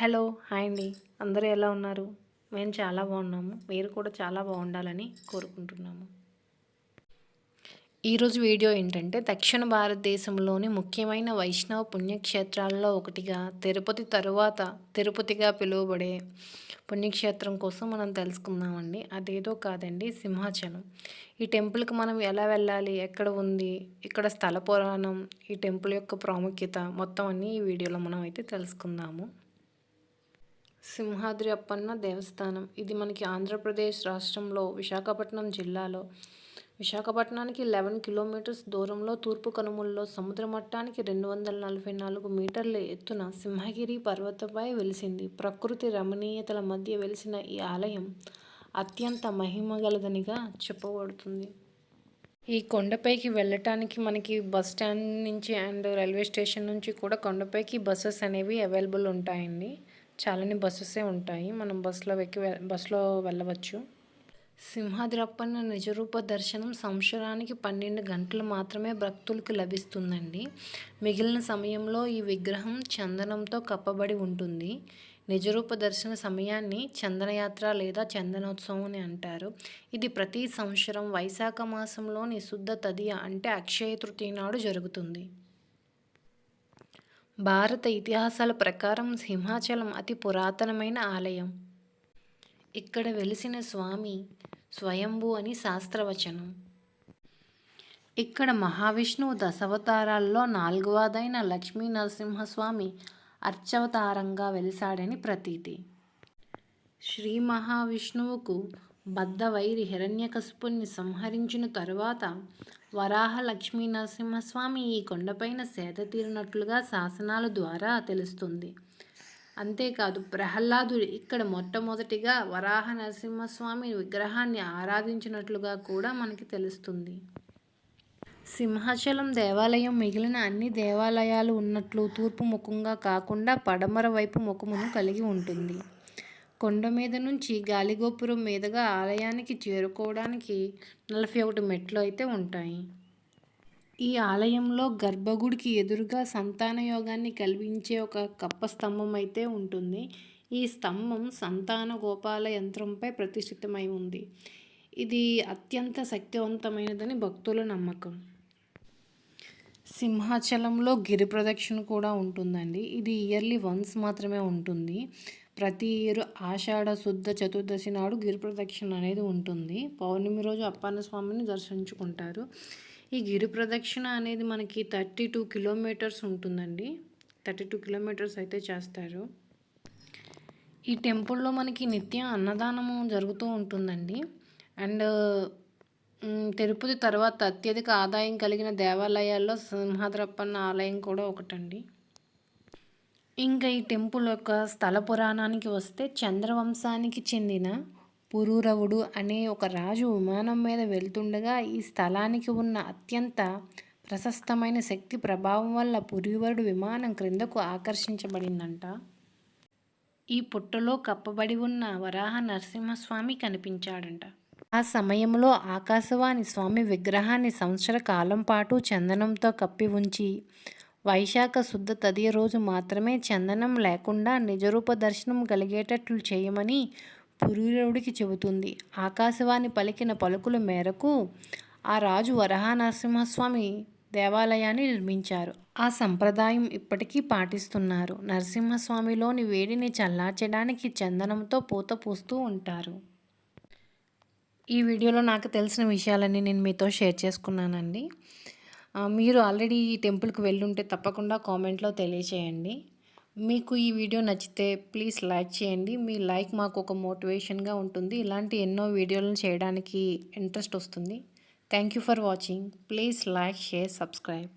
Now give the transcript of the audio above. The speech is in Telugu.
హలో హాయ్ అండి. అందరూ ఎలా ఉన్నారు? మేము చాలా బాగున్నాము. మీరు కూడా చాలా బాగుండాలని కోరుకుంటున్నాము. ఈరోజు వీడియో ఏంటంటే దక్షిణ భారతదేశంలోని ముఖ్యమైన వైష్ణవ పుణ్యక్షేత్రాల్లో ఒకటిగా తిరుపతి తరువాత తిరుపతిగా పిలువబడే పుణ్యక్షేత్రం కోసం మనం తెలుసుకుందామండి. అదేదో కాదండి సింహాచలం. ఈ టెంపుల్కి మనం ఎలా వెళ్ళాలి? ఎక్కడ ఉంది? ఇక్కడ స్థల పురాణం ఈ టెంపుల్ యొక్క ప్రాముఖ్యత మొత్తం అన్నీ ఈ వీడియోలో మనం అయితే తెలుసుకుందాము. సింహాద్రి అప్పన్న దేవస్థానం. ఇది మనకి ఆంధ్రప్రదేశ్ రాష్ట్రంలో విశాఖపట్నం జిల్లాలో. విశాఖపట్నానికి లెవెన్ కిలోమీటర్స్ దూరంలో తూర్పు కనుమల్లో సముద్ర మట్టానికి రెండు వందల నలభై నాలుగు మీటర్ల ఎత్తున సింహగిరి పర్వతపై వెలిసింది. ప్రకృతి రమణీయతల మధ్య వెలిసిన ఈ ఆలయం అత్యంత మహిమగలదనిగా చెప్పబడుతుంది. ఈ కొండపైకి వెళ్ళటానికి మనకి బస్ స్టాండ్ నుంచి అండ్ రైల్వే స్టేషన్ నుంచి కూడా కొండపైకి బస్సెస్ అనేవి అవైలబుల్ ఉంటాయండి. చాలానే బస్సెసే ఉంటాయి. మనం బస్సులో ఎక్కి బస్సులో వెళ్ళవచ్చు. సింహాద్రప్పన్న నిజరూప దర్శనం సంవత్సరానికి పన్నెండు గంటలు మాత్రమే భక్తులకు లభిస్తుందండి. మిగిలిన సమయంలో ఈ విగ్రహం చందనంతో కప్పబడి ఉంటుంది. నిజరూప దర్శన సమయాన్ని చందనయాత్ర లేదా చందనోత్సవం అని అంటారు. ఇది ప్రతి సంవత్సరం వైశాఖ మాసంలోని శుద్ధ తదియ అంటే అక్షయ తృతీయ నాడు జరుగుతుంది. భారత ఇతిహాసాల ప్రకారం సింహాచలం అతి పురాతనమైన ఆలయం. ఇక్కడ వెలిసిన స్వామి స్వయంభు అని శాస్త్రవచనం. ఇక్కడ మహావిష్ణువు దశావతారాల్లో నాలుగవదైన లక్ష్మీ నరసింహస్వామి అర్చవతారంగా వెలిసాడని ప్రతీతి. శ్రీ మహావిష్ణువుకు బద్ధవైరి హిరణ్యకశిపుణ్ణి సంహరించిన తరువాత వరాహ లక్ష్మీ నరసింహస్వామి ఈ కొండపైన సేద తీరినట్లుగా శాసనాల ద్వారా తెలుస్తుంది. అంతేకాదు ప్రహ్లాదుడు ఇక్కడ మొట్టమొదటిగా వరాహ నరసింహస్వామి విగ్రహాన్ని ఆరాధించినట్లుగా కూడా మనకి తెలుస్తుంది. సింహాచలం దేవాలయం మిగిలిన అన్ని దేవాలయాలు ఉన్నట్లు తూర్పు ముఖంగా కాకుండా పడమర వైపు ముఖమును కలిగి ఉంటుంది. కొండ మీద నుంచి గాలిగోపురం మీదుగా ఆలయానికి చేరుకోవడానికి నలభై ఒకటి మెట్లు అయితే ఉంటాయి. ఈ ఆలయంలో గర్భగుడికి ఎదురుగా సంతాన యోగాన్ని కల్పించే ఒక కప్ప స్తంభం అయితే ఉంటుంది. ఈ స్తంభం సంతాన గోపాల యంత్రంపై ప్రతిష్ఠితమై ఉంది. ఇది అత్యంత శక్తివంతమైనదని భక్తుల నమ్మకం. సింహాచలంలో గిరి ప్రదక్షిణ కూడా ఉంటుందండి. ఇది ఇయర్లీ వన్స్ మాత్రమే ఉంటుంది. ప్రతి ఇయర్ ఆషాఢ శుద్ధ చతుర్దశి నాడు గిరి ప్రదక్షిణ అనేది ఉంటుంది. పౌర్ణమి రోజు అప్పన్న స్వామిని దర్శించుకుంటారు. ఈ గిరి ప్రదక్షిణ అనేది మనకి థర్టీ టూ కిలోమీటర్స్ ఉంటుందండి. థర్టీ టూ కిలోమీటర్స్ అయితే చేస్తారు. ఈ టెంపుల్లో మనకి నిత్యం అన్నదానము జరుగుతూ ఉంటుందండి. అండ్ తిరుపతి తర్వాత అత్యధిక ఆదాయం కలిగిన దేవాలయాల్లో సింహాద్రప్పన్న ఆలయం కూడా ఒకటండి. ఇంకా ఈ టెంపుల్ యొక్క స్థల పురాణానికి వస్తే చంద్రవంశానికి చెందిన పురూరవుడు అనే ఒక రాజు విమానం మీద వెళ్తుండగా ఈ స్థలానికి ఉన్న అత్యంత ప్రశస్తమైన శక్తి ప్రభావం వల్ల పురూరవుడు విమానం క్రిందకు ఆకర్షించబడిందంట. ఈ పుట్టలో కప్పబడి ఉన్న వరాహ నరసింహస్వామి కనిపించాడంట. ఆ సమయంలో ఆకాశవాణి స్వామి విగ్రహాన్ని సంవత్సర కాలం పాటు చందనంతో కప్పి ఉంచి వైశాఖ శుద్ధ తదియ రోజు మాత్రమే చందనం లేకుండా నిజరూప దర్శనం కలిగేటట్లు చేయమని పురూరుడికి చెబుతుంది. ఆకాశవాణి పలికిన పలుకుల మేరకు ఆ రాజు వరహా నరసింహస్వామి దేవాలయాన్ని నిర్మించారు. ఆ సంప్రదాయం ఇప్పటికీ పాటిస్తున్నారు. నరసింహస్వామిలోని వేడిని చల్లార్చడానికి చందనంతో పూత పూస్తూ ఉంటారు. ఈ వీడియోలో నాకు తెలిసిన విషయాలన్నీ నేను మీతో షేర్ చేసుకున్నానండి. మీరు ఆల్రెడీ ఈ టెంపుల్కి వెళ్ళుంటే తప్పకుండా కామెంట్లో తెలియచేయండి. మీకు ఈ వీడియో నచ్చితే ప్లీజ్ లైక్ చేయండి. మీ లైక్ మాకు ఒక మోటివేషన్గా ఉంటుంది. ఇలాంటి ఎన్నో వీడియోలను చేయడానికి ఇంట్రెస్ట్ వస్తుంది. Thank you for watching. Please like share subscribe.